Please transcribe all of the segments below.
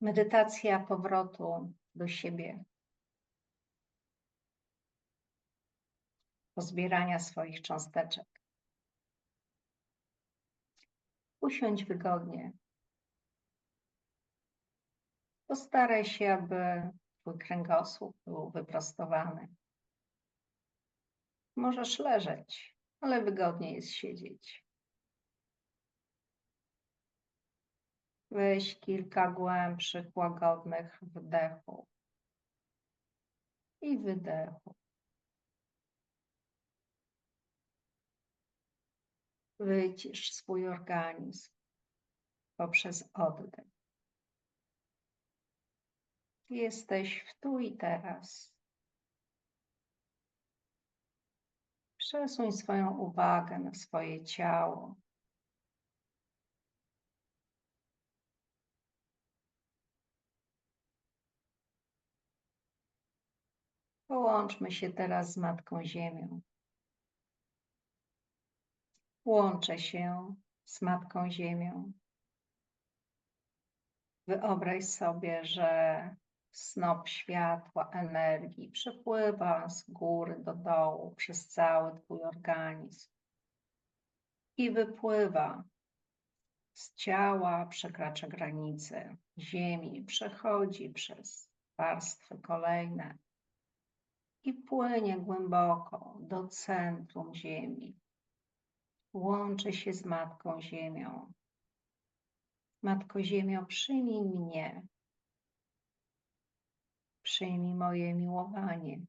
Medytacja powrotu do siebie. Pozbierania swoich cząsteczek. Usiądź wygodnie. Postaraj się, aby Twój kręgosłup był wyprostowany. Możesz leżeć, ale wygodnie jest siedzieć. Weź kilka głębszych, łagodnych wdechów i wydechów. Wycisz swój organizm poprzez oddech. Jesteś w tu i teraz. Przesuń swoją uwagę na swoje ciało. Połączmy się teraz z Matką Ziemią. Łączę się z Matką Ziemią. Wyobraź sobie, że snop światła, energii przepływa z góry do dołu przez cały Twój organizm i wypływa z ciała, przekracza granice Ziemi, przechodzi przez warstwy kolejne i płynie głęboko do centrum Ziemi. Łączy się z Matką Ziemią. Matko Ziemio, przyjmij mnie. Przyjmij moje miłowanie,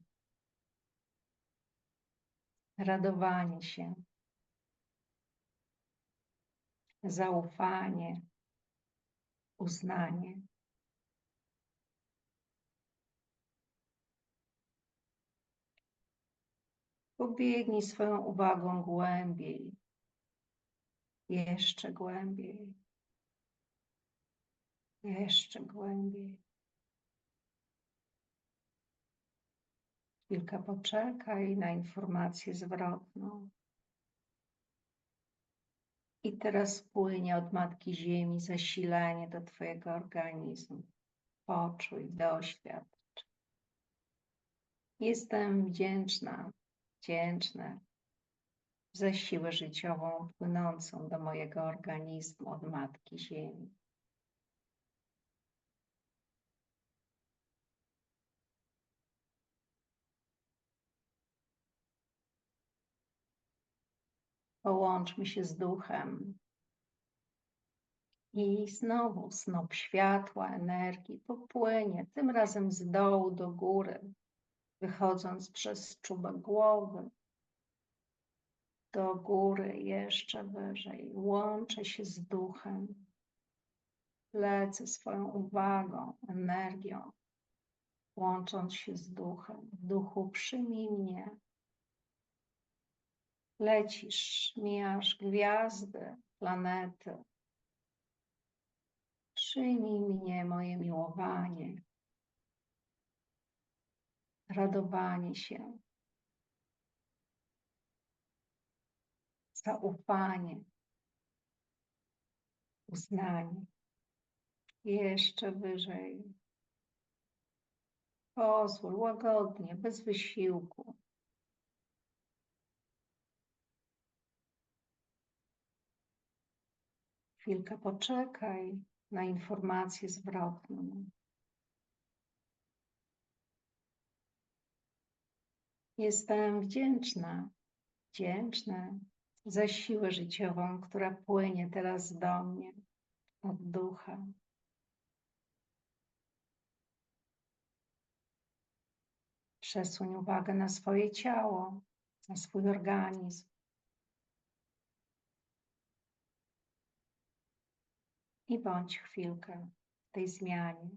radowanie się, zaufanie, uznanie. Pobiegnij swoją uwagą głębiej, jeszcze głębiej, jeszcze głębiej. Chwilkę poczekaj na informację zwrotną. I teraz płynie od Matki Ziemi zasilanie do Twojego organizmu. Poczuj, doświadcz. Jestem wdzięczna, wdzięczny za siłę życiową płynącą do mojego organizmu od Matki Ziemi. Połączmy się z duchem. I znowu snop światła, energii popłynie, tym razem z dołu do góry, wychodząc przez czubek głowy, do góry, jeszcze wyżej. Łączę się z duchem. Lecę swoją uwagą, energią, łącząc się z duchem. Duchu, przyjmij mnie. Lecisz, mijasz gwiazdy, planety. Przyjmij mnie moje miłowanie, radowanie się, zaufanie, uznanie. Jeszcze wyżej. Pozwól łagodnie, bez wysiłku. Chwilkę poczekaj na informację zwrotną. Jestem wdzięczna, wdzięczna za siłę życiową, która płynie teraz do mnie od ducha. Przesuń uwagę na swoje ciało, na swój organizm. I bądź chwilkę w tej zmianie.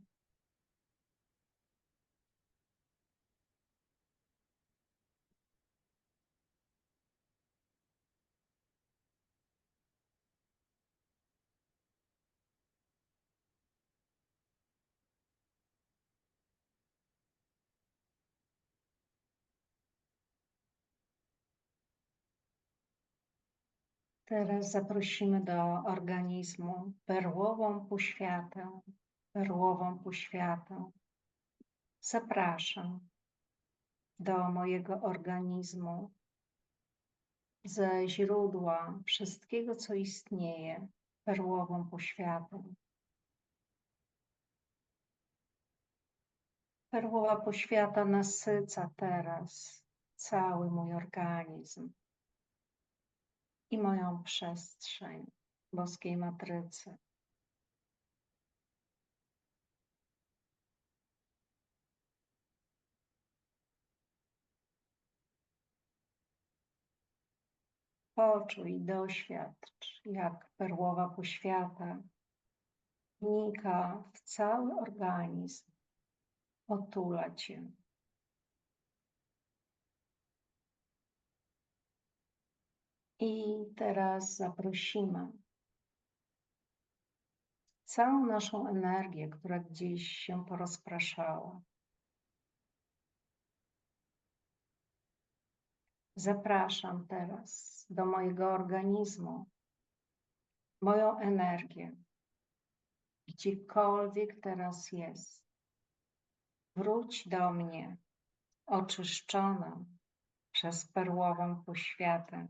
Teraz zaprosimy do organizmu perłową półświatę, perłową poświatę. Zapraszam do mojego organizmu ze źródła wszystkiego, co istnieje, perłową poświatą. Perłowa poświata nasyca teraz cały mój organizm i moją przestrzeń boskiej matrycy. Poczuj, doświadcz, jak perłowa poświata wnika w cały organizm, otula cię. I teraz zaprosimy całą naszą energię, która gdzieś się porozpraszała. Zapraszam teraz do mojego organizmu, moją energię, gdziekolwiek teraz jest. Wróć do mnie, oczyszczona przez perłową poświatę.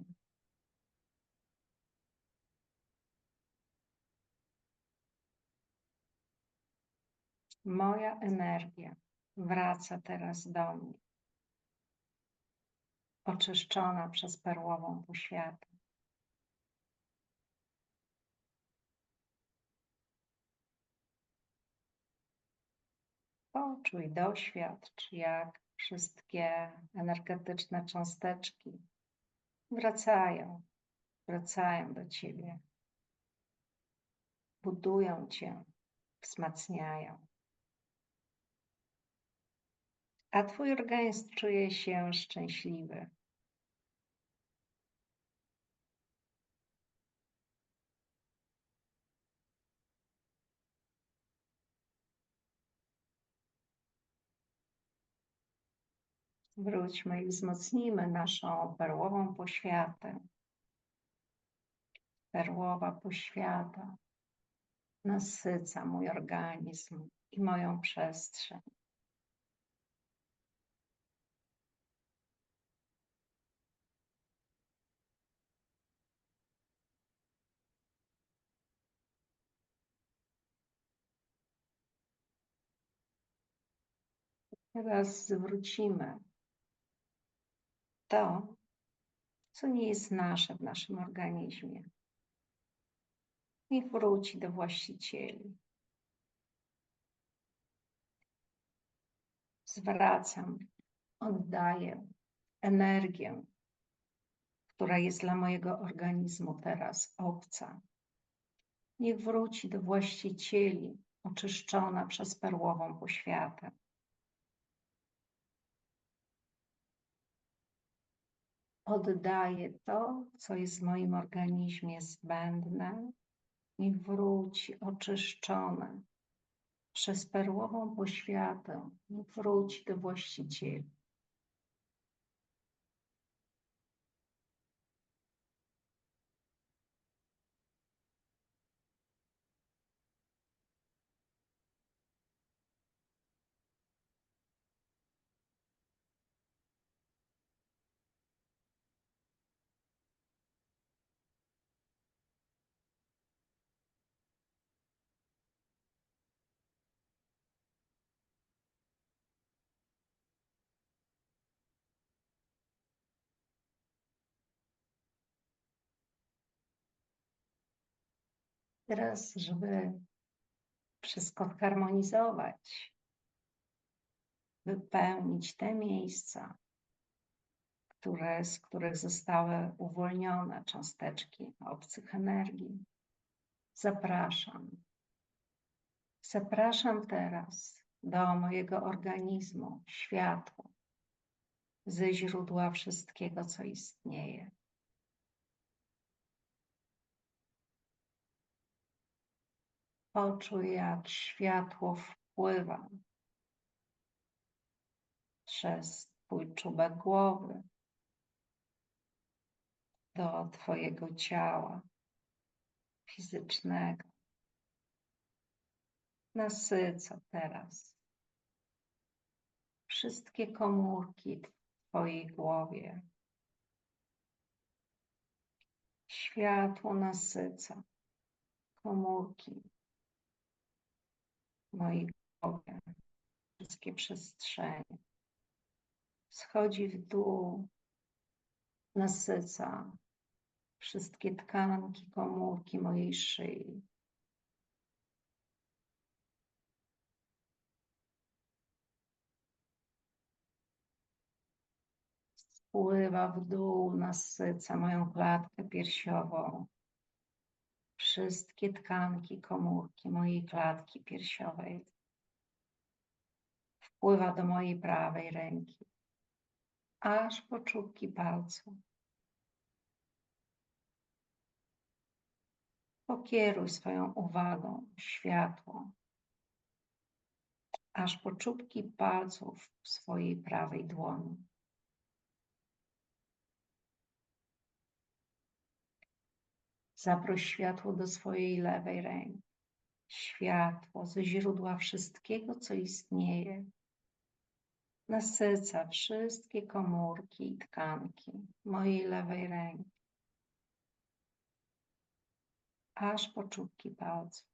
Moja energia wraca teraz do mnie, oczyszczona przez perłową poświatę. Poczuj, doświadcz, jak wszystkie energetyczne cząsteczki wracają, wracają do ciebie, budują cię, wzmacniają. A twój organizm czuje się szczęśliwy. Wróćmy i wzmocnijmy naszą perłową poświatę. Perłowa poświata nasyca mój organizm i moją przestrzeń. Teraz zwrócimy to, co nie jest nasze w naszym organizmie. Niech wróci do właścicieli. Zwracam, oddaję energię, która jest dla mojego organizmu teraz obca. Niech wróci do właścicieli, oczyszczona przez perłową poświatę. Oddaję to, co jest w moim organizmie zbędne, niech wróci oczyszczone przez perłową poświatę, wróci do właścicieli. Teraz, żeby wszystko zharmonizować, wypełnić te miejsca, które, z których zostały uwolnione cząsteczki obcych energii. Zapraszam. Zapraszam teraz do mojego organizmu światło ze źródła wszystkiego, co istnieje. Poczuj, jak światło wpływa przez Twój czubek głowy do Twojego ciała fizycznego. nasyca teraz wszystkie komórki w Twojej głowie. Światło nasyca komórki mojej głowie, wszystkie przestrzenie. Schodzi w dół, nasyca wszystkie tkanki, komórki mojej szyi. Spływa w dół, nasyca moją klatkę piersiową. Wszystkie tkanki, komórki mojej klatki piersiowej. Wpływa do mojej prawej ręki, aż po czubki palców. Pokieruj swoją uwagą światło, aż po czubki palców swojej prawej dłoni. Zaproś światło do swojej lewej ręki. Światło ze źródła wszystkiego, co istnieje. Nasyca wszystkie komórki i tkanki mojej lewej ręki. Aż po czubki palców.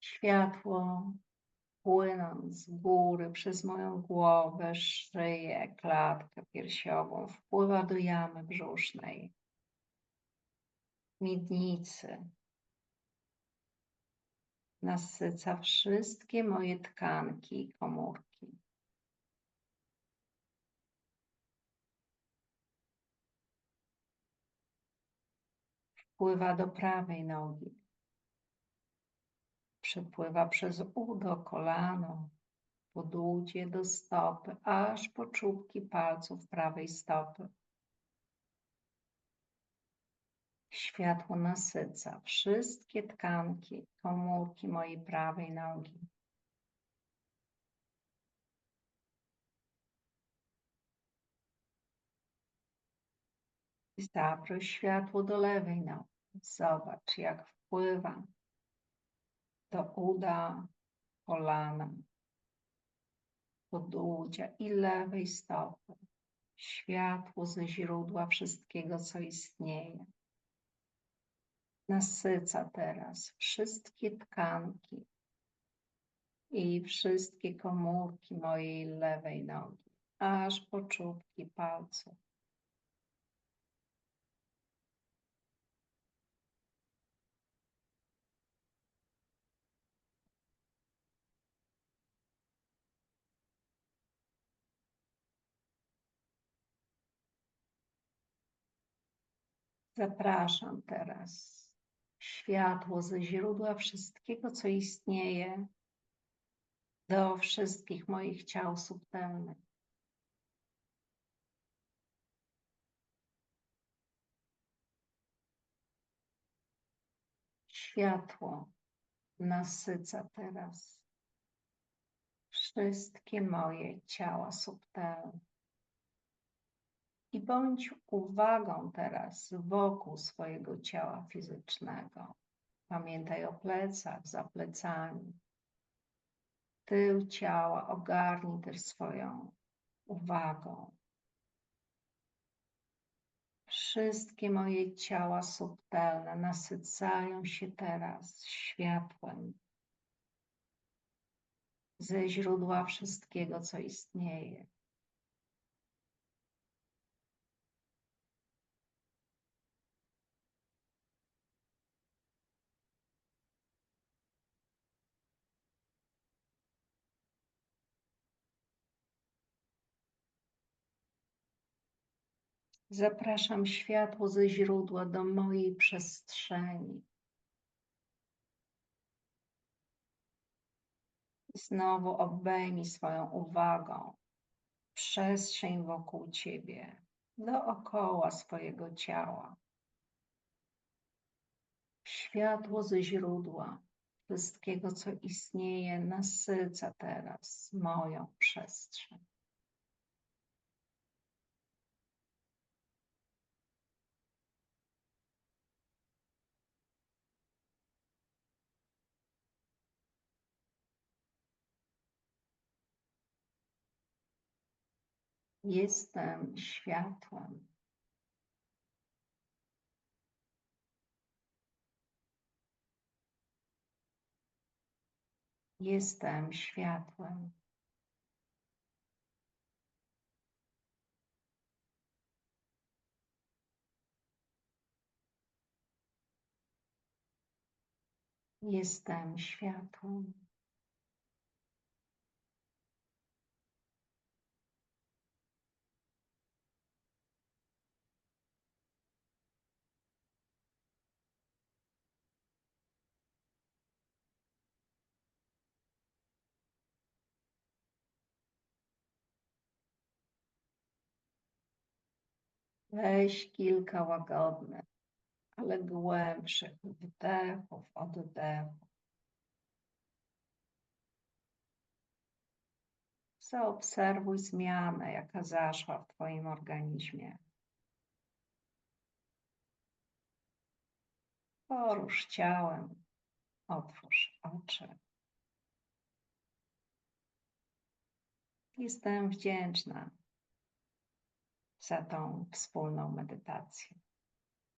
Światło płynąc z góry przez moją głowę, szyję, klatkę piersiową, wpływa do jamy brzusznej, miednicy. Nasyca wszystkie moje tkanki i komórki. Wpływa do prawej nogi przepływa przez udo, kolano, podłudzie do stopy, aż po czubki palców prawej stopy. Światło nasyca wszystkie tkanki, komórki mojej prawej nogi. Zaproś światło do lewej nogi. Zobacz, jak wpływa do uda, kolana, podłudzia i lewej stopy. Światło ze źródła wszystkiego, co istnieje. Nasyca teraz wszystkie tkanki i wszystkie komórki mojej lewej nogi, aż po czubki palców. Zapraszam teraz światło ze źródła wszystkiego, co istnieje, do wszystkich moich ciał subtelnych. Światło nasyca teraz wszystkie moje ciała subtelne i bądź uwagą teraz wokół swojego ciała fizycznego. Pamiętaj o plecach, za plecami. Tył ciała ogarnij też swoją uwagą. Wszystkie moje ciała subtelne nasycają się teraz światłem ze źródła wszystkiego, co istnieje. Zapraszam światło ze źródła do mojej przestrzeni. Znowu obejmij swoją uwagą przestrzeń wokół ciebie, dookoła swojego ciała. Światło ze źródła wszystkiego, co istnieje, nasyca teraz moją przestrzeń. Jestem światłem. Jestem światłem. Jestem światłem. Weź kilka łagodnych, ale głębszych wdechów, oddechów. Zaobserwuj zmianę, jaka zaszła w Twoim organizmie. Porusz ciałem, otwórz oczy. Jestem wdzięczna za tą wspólną medytację.